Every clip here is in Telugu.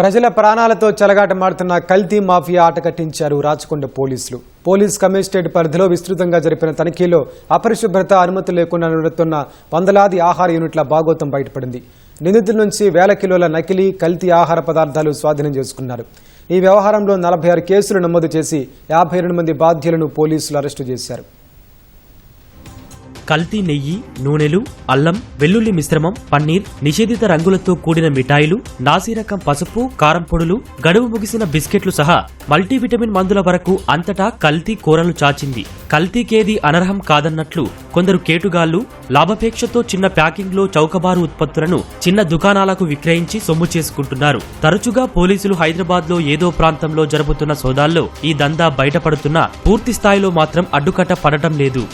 ప్రజల ప్రాణాలతో చెలగాటమాడుతున్న కల్తీ మాఫియా ఆట కట్టించారు రాచకొండ పోలీసులు. పోలీస్ కమిషనరేట్ పరిధిలో విస్తృతంగా జరిపిన తనిఖీలో అపరిశుభ్రత అనుమతి లేకుండా నడుస్తున్న వందలాది ఆహార యూనిట్ల భాగోతం బయటపడింది. నిందితుల నుంచి వేల కిలోల నకిలీ కల్తీ ఆహార పదార్థాలు స్వాధీనం చేసుకున్నారు. ఈ వ్యవహారంలో నలభై ఆరు కేసులు నమోదు చేసి యాభై రెండు మంది బాధ్యులను పోలీసులు అరెస్టు చేశారు. కల్తీ నెయ్యి నూనెలు అల్లం వెల్లుల్లి మిశ్రమం పన్నీర్ నిషేధిత రంగులతో కూడిన మిఠాయిలు నాసిరకం పసుపు కారం పొడులు గడువు ముగిసిన బిస్కెట్లు సహా మల్టీవిటమిన్ మందుల వరకు అంతటా కల్తీ కూరలు చాచింది. కల్తీకేది అనర్హం కాదన్నట్లు కొందరు కేటుగాళ్ళు లాభపేక్షతో చిన్న ప్యాకింగ్లో చౌకబారు ఉత్పత్తులను చిన్న దుకాణాలకు విక్రయించి సొమ్ము చేసుకుంటున్నారు. తరచుగా పోలీసులు హైదరాబాద్లో ఏదో ప్రాంతంలో జరుపుతున్న సోదాల్లో ఈ దందా బయటపడుతున్నా పూర్తి స్థాయిలో మాత్రం అడ్డుకట్ట పడటం లేదు.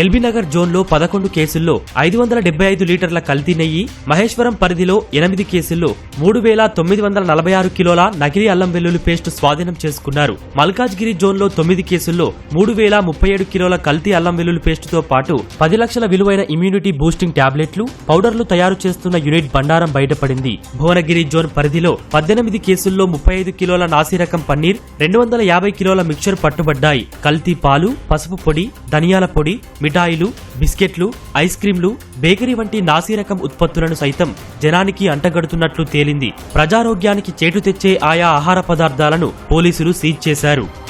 ఎల్బీనగర్ జోన్లో పదకొండు కేసుల్లో ఐదు వందల డెబ్బై ఐదు లీటర్ల కల్తీ నెయ్యి మహేశ్వరం పరిధిలో ఎనిమిది కేసుల్లో మూడు వేల తొమ్మిది వందల నలభై ఆరు కిలోల నకిలీ అల్లం వెల్లుల్లి పేస్ట్ స్వాధీనం చేసుకున్నారు. మల్కాజ్గిరి జోన్లో తొమ్మిది కేసుల్లో మూడు వేల ముప్పై ఏడు కిలోల కల్తీ అల్లం వెల్లుల్లి పేస్టుతో పాటు పది లక్షల విలువైన ఇమ్యూనిటీ బూస్టింగ్ టాబ్లెట్లు పౌడర్లు తయారు చేస్తున్న యూనిట్ బండారం బయటపడింది. భువనగిరి జోన్ పరిధిలో పద్దెనిమిది కేసుల్లో ముప్పై ఐదు కిలోల నాసిరకం పన్నీర్ రెండు వందల యాభై కిలోల మిక్చర్ పట్టుబడ్డాయి. కల్తీ పాలు పసుపు పొడి ధనియాల పొడి మిఠాయిలు బిస్కెట్లు ఐస్ క్రీంలు బేకరీ వంటి నాసిరకం ఉత్పత్తులను సైతం జనానికి అంటగడుతున్నట్లు తేలింది. ప్రజారోగ్యానికి చేటు తెచ్చే ఆయా ఆహార పదార్థాలను పోలీసులు సీజ్ చేశారు.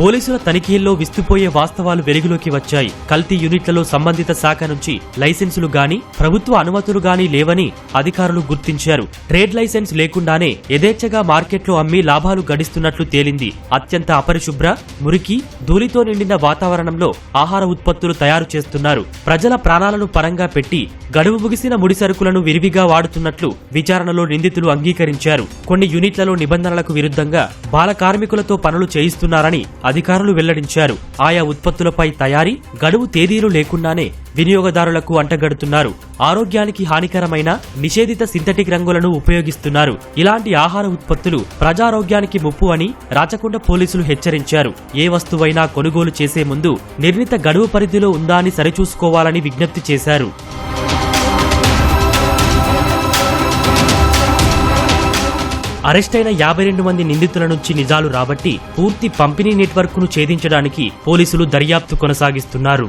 పోలీసుల తనిఖీల్లో విస్తుపోయే వాస్తవాలు వెలుగులోకి వచ్చాయి. కల్తీ యూనిట్లలో సంబంధిత శాఖ నుంచి లైసెన్సులు గాని ప్రభుత్వ అనుమతులు గాని లేవని అధికారులు గుర్తించారు. ట్రేడ్ లైసెన్స్ లేకుండానే యథేచ్ఛగా మార్కెట్లో అమ్మి లాభాలు గడిస్తున్నట్లు తేలింది. అత్యంత అపరిశుభ్ర మురికి ధూళితో నిండిన వాతావరణంలో ఆహార ఉత్పత్తులు తయారు చేస్తున్నారు. ప్రజల ప్రాణాలను పరంగా పెట్టి గడువు ముగిసిన ముడి సరుకులను విరివిగా వాడుతున్నట్లు విచారణలో నిందితులు అంగీకరించారు. కొన్ని యూనిట్లలో నిబంధనలకు విరుద్ధంగా బాల కార్మికులతో పనులు చేయిస్తున్నారని అధికారులు వెల్లడించారు. ఆయా ఉత్పత్తులపై తయారీ గడువు తేదీలు లేకుండానే వినియోగదారులకు అంటగడుతున్నారు. ఆరోగ్యానికి హానికరమైన నిషేధిత సింథటిక్ రంగులను ఉపయోగిస్తున్నారు. ఇలాంటి ఆహార ఉత్పత్తులు ప్రజారోగ్యానికి ముప్పు అని రాచకొండ పోలీసులు హెచ్చరించారు. ఏ వస్తువైనా కొనుగోలు చేసే ముందు నిర్ణీత గడువు పరిధిలో ఉందా అని సరిచూసుకోవాలని విజ్ఞప్తి చేశారు. అరెస్టైన యాభై రెండు మంది నిందితుల నుంచి నిజాలు రాబట్టి పూర్తి పంపిణీ నెట్వర్క్ను ఛేదించడానికి పోలీసులు దర్యాప్తు కొనసాగిస్తున్నారు.